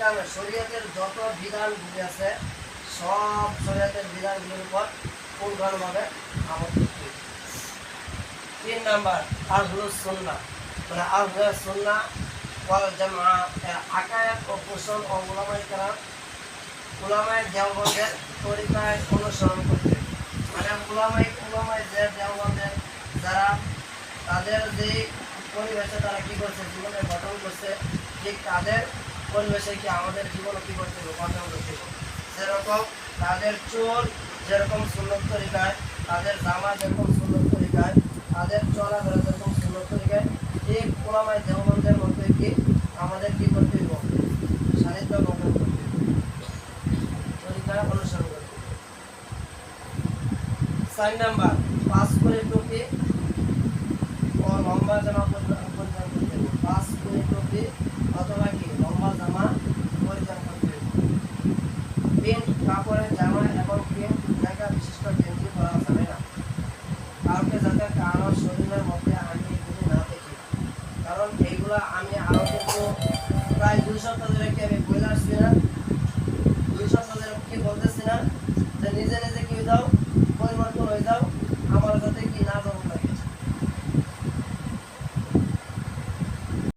আহকামে শরীয়তের যত বিধানগুলি আছে, সব শরীয়তের বিধানগুলির উপর পূর্ণভাবে আমল করতে তিন নাম্বার, আহলুস সুন্নাহ। মানে আহলুস সুন্নাহ ওয়াল জামা আকায়াত ও পোষণ ও উলামায়ে কেরাম, উলামায়ে দেওবন্দের তরিকায় অনুসরণ করতে মানে উলামাই উলামাই যে দেওবন্দের, যারা তাদের যে পরিবেশে তারা কি করছে, জীবনে গঠন করছে, ঠিক তাদের পরিবেশে কি আমাদের জীবনে কি করতে হবে হবে যেরকম তাদের চোর যেরকম সুন্নত তরিকায় তাদের জামা যেরকম সুন্নত তরিকায় তাদের চলাফেরা যেরকম সুন্নত তরিকায় ঠিক ওলামায় দেওবন্দের মধ্যে কি আমাদের কি করতে হবে সাহিত্য গঠন করতে তরিকা অনুসরণ চার নাম্বার পাঁচ করে টুপি ও লম্বা জামা পরিধান পাঁচ করে টুপি কাপড়ের জামা এবং প্রিন্ট জায়গা বিশিষ্ট গেঞ্জি পরা যাবে না। কাউকে যাতে কারও শরীরের মধ্যে আমি এগুলি না দেখি। কারণ এইগুলো আমি আরও কিন্তু প্রায় দুই সপ্তাহ ধরে কি আমি বলে আসছি না? দুই সপ্তাহ ধরে কি বলতেছি না? যে নিজে নিজে কি দাও পরিবর্তন হয়ে যাও, আমার যাতে কি না জমা লাগে